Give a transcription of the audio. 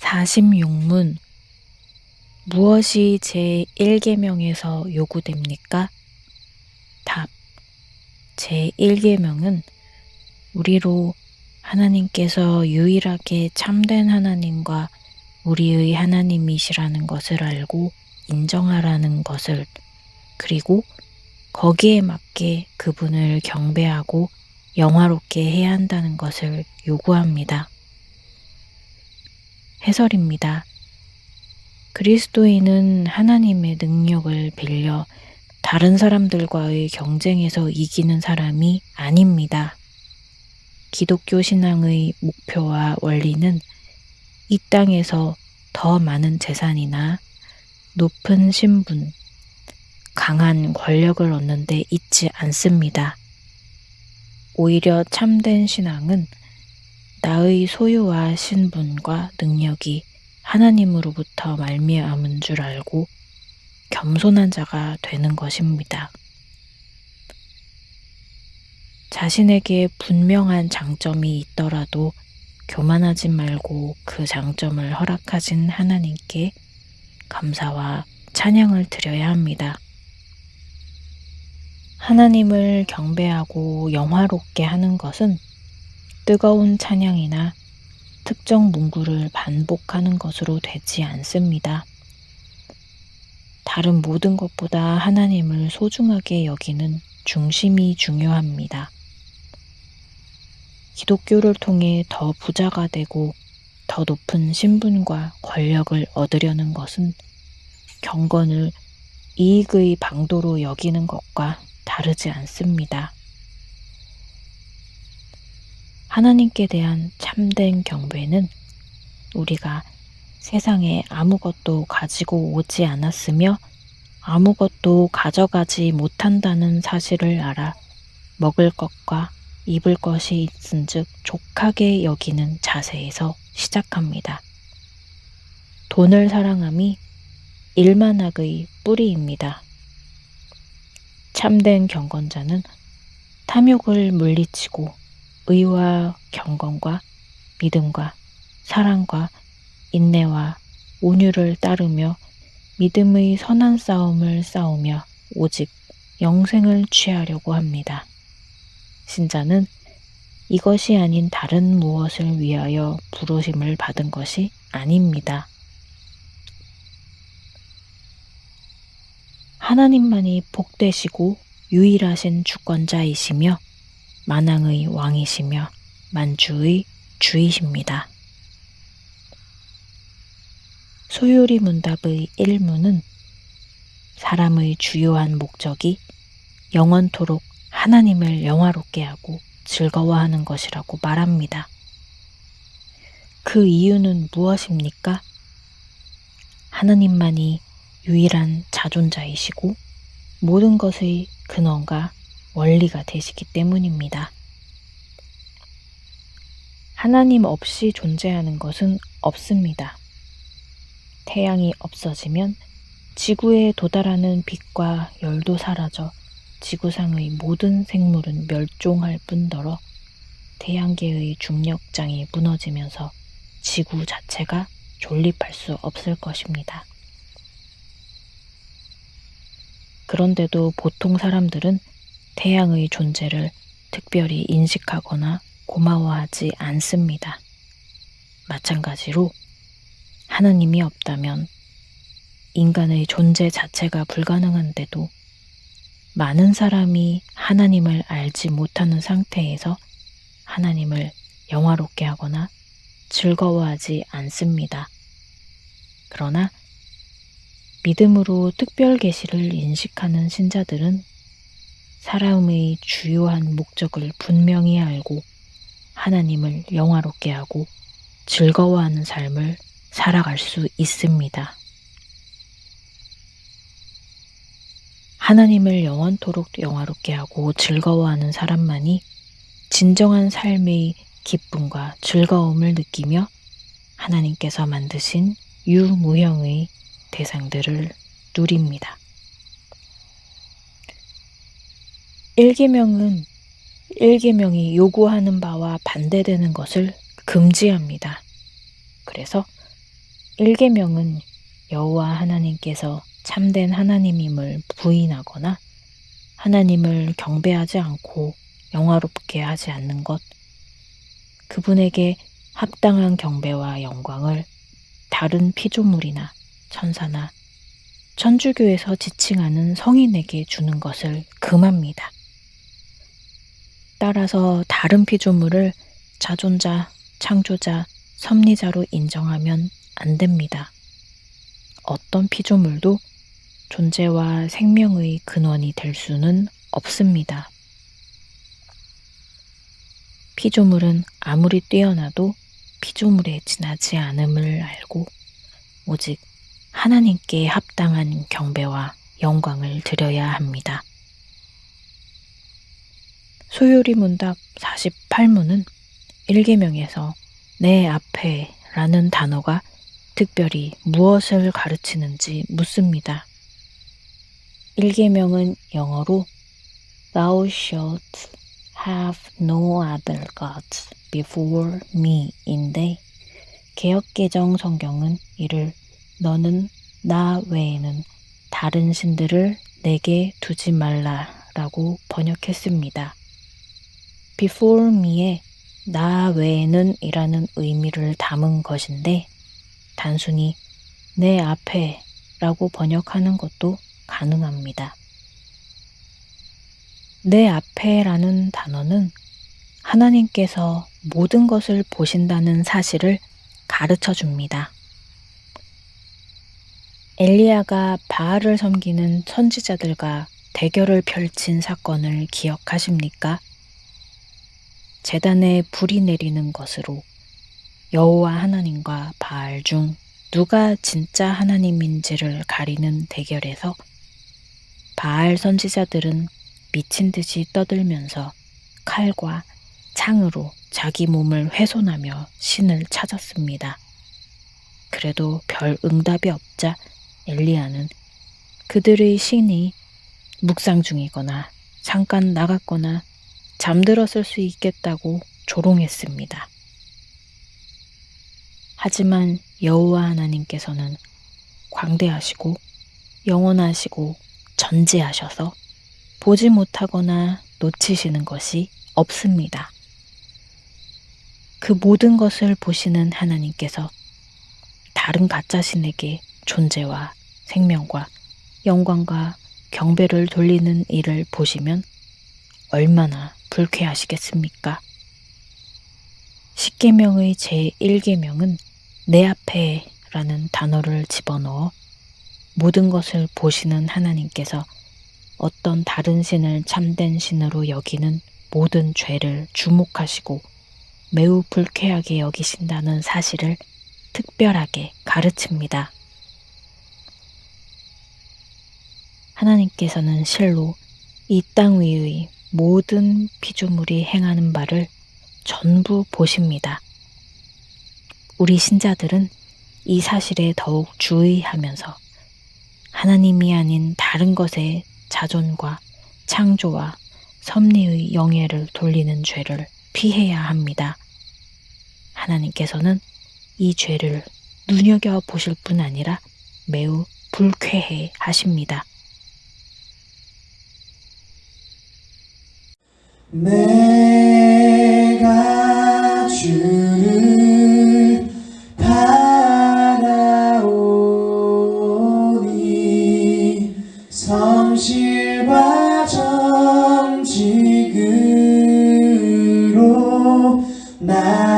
46문 무엇이 제1계명에서 요구됩니까? 답 제1계명은 우리로 하나님께서 유일하게 참된 하나님과 우리의 하나님이시라는 것을 알고 인정하라는 것을 그리고 거기에 맞게 그분을 경배하고 영화롭게 해야 한다는 것을 요구합니다. 해설입니다. 그리스도인은 하나님의 능력을 빌려 다른 사람들과의 경쟁에서 이기는 사람이 아닙니다. 기독교 신앙의 목표와 원리는 이 땅에서 더 많은 재산이나 높은 신분, 강한 권력을 얻는 데 있지 않습니다. 오히려 참된 신앙은 나의 소유와 신분과 능력이 하나님으로부터 말미암은 줄 알고 겸손한 자가 되는 것입니다. 자신에게 분명한 장점이 있더라도 교만하지 말고 그 장점을 허락하신 하나님께 감사와 찬양을 드려야 합니다. 하나님을 경배하고 영화롭게 하는 것은 뜨거운 찬양이나 특정 문구를 반복하는 것으로 되지 않습니다. 다른 모든 것보다 하나님을 소중하게 여기는 중심이 중요합니다. 기독교를 통해 더 부자가 되고 더 높은 신분과 권력을 얻으려는 것은 경건을 이익의 방도로 여기는 것과 다르지 않습니다. 하나님께 대한 참된 경배는 우리가 세상에 아무것도 가지고 오지 않았으며 아무것도 가져가지 못한다는 사실을 알아 먹을 것과 입을 것이 있은즉 족하게 여기는 자세에서 시작합니다. 돈을 사랑함이 일만학의 뿌리입니다. 참된 경건자는 탐욕을 물리치고 의와 경건과 믿음과 사랑과 인내와 온유를 따르며 믿음의 선한 싸움을 싸우며 오직 영생을 취하려고 합니다. 신자는 이것이 아닌 다른 무엇을 위하여 부르심을 받은 것이 아닙니다. 하나님만이 복되시고 유일하신 주권자이시며 만왕의 왕이시며 만주의 주이십니다. 소요리 문답의 1문은 사람의 주요한 목적이 영원토록 하나님을 영화롭게 하고 즐거워하는 것이라고 말합니다. 그 이유는 무엇입니까? 하나님만이 유일한 자존자이시고 모든 것의 근원과 원리가 되시기 때문입니다. 하나님 없이 존재하는 것은 없습니다. 태양이 없어지면 지구에 도달하는 빛과 열도 사라져 지구상의 모든 생물은 멸종할 뿐더러 태양계의 중력장이 무너지면서 지구 자체가 존립할 수 없을 것입니다. 그런데도 보통 사람들은 태양의 존재를 특별히 인식하거나 고마워하지 않습니다. 마찬가지로 하나님이 없다면 인간의 존재 자체가 불가능한데도 많은 사람이 하나님을 알지 못하는 상태에서 하나님을 영화롭게 하거나 즐거워하지 않습니다. 그러나 믿음으로 특별 계시를 인식하는 신자들은 사람의 주요한 목적을 분명히 알고 하나님을 영화롭게 하고 즐거워하는 삶을 살아갈 수 있습니다. 하나님을 영원토록 영화롭게 하고 즐거워하는 사람만이 진정한 삶의 기쁨과 즐거움을 느끼며 하나님께서 만드신 유무형의 대상들을 누립니다. 1계명은 1계명이 요구하는 바와 반대되는 것을 금지합니다. 그래서 일계명은 여호와 하나님께서 참된 하나님임을 부인하거나 하나님을 경배하지 않고 영화롭게 하지 않는 것, 그분에게 합당한 경배와 영광을 다른 피조물이나 천사나 천주교에서 지칭하는 성인에게 주는 것을 금합니다. 따라서 다른 피조물을 자존자, 창조자, 섭리자로 인정하면 안 됩니다. 어떤 피조물도 존재와 생명의 근원이 될 수는 없습니다. 피조물은 아무리 뛰어나도 피조물에 지나지 않음을 알고 오직 하나님께 합당한 경배와 영광을 드려야 합니다. 소요리 문답 48문은 1계명에서 내 앞에 라는 단어가 특별히 무엇을 가르치는지 묻습니다. 1계명은 영어로 Thou shalt have no other gods before me인데 개혁개정 성경은 이를 너는 나 외에는 다른 신들을 내게 두지 말라라고 번역했습니다. Before me에 나 외에는 이라는 의미를 담은 것인데 단순히 내 앞에 라고 번역하는 것도 가능합니다. 내 앞에 라는 단어는 하나님께서 모든 것을 보신다는 사실을 가르쳐 줍니다. 엘리야가 바알을 섬기는 선지자들과 대결을 펼친 사건을 기억하십니까? 재단에 불이 내리는 것으로 여호와 하나님과 바알 중 누가 진짜 하나님인지를 가리는 대결에서 바알 선지자들은 미친 듯이 떠들면서 칼과 창으로 자기 몸을 훼손하며 신을 찾았습니다. 그래도 별 응답이 없자 엘리야는 그들의 신이 묵상 중이거나 잠깐 나갔거나 잠들었을 수 있겠다고 조롱했습니다. 하지만 여호와 하나님께서는 광대하시고 영원하시고 전지하셔서 보지 못하거나 놓치시는 것이 없습니다. 그 모든 것을 보시는 하나님께서 다른 가짜신에게 존재와 생명과 영광과 경배를 돌리는 일을 보시면 얼마나 불쾌하시겠습니까? 십계명의 제1계명은 내 앞에 라는 단어를 집어넣어 모든 것을 보시는 하나님께서 어떤 다른 신을 참된 신으로 여기는 모든 죄를 주목하시고 매우 불쾌하게 여기신다는 사실을 특별하게 가르칩니다. 하나님께서는 실로 이 땅 위의 모든 피조물이 행하는 바를 전부 보십니다. 우리 신자들은 이 사실에 더욱 주의하면서 하나님이 아닌 다른 것에 자존과 창조와 섭리의 영예를 돌리는 죄를 피해야 합니다. 하나님께서는 이 죄를 눈여겨 보실 뿐 아니라 매우 불쾌해 하십니다. 내가 주를 바라오니 성실과 정직으로 나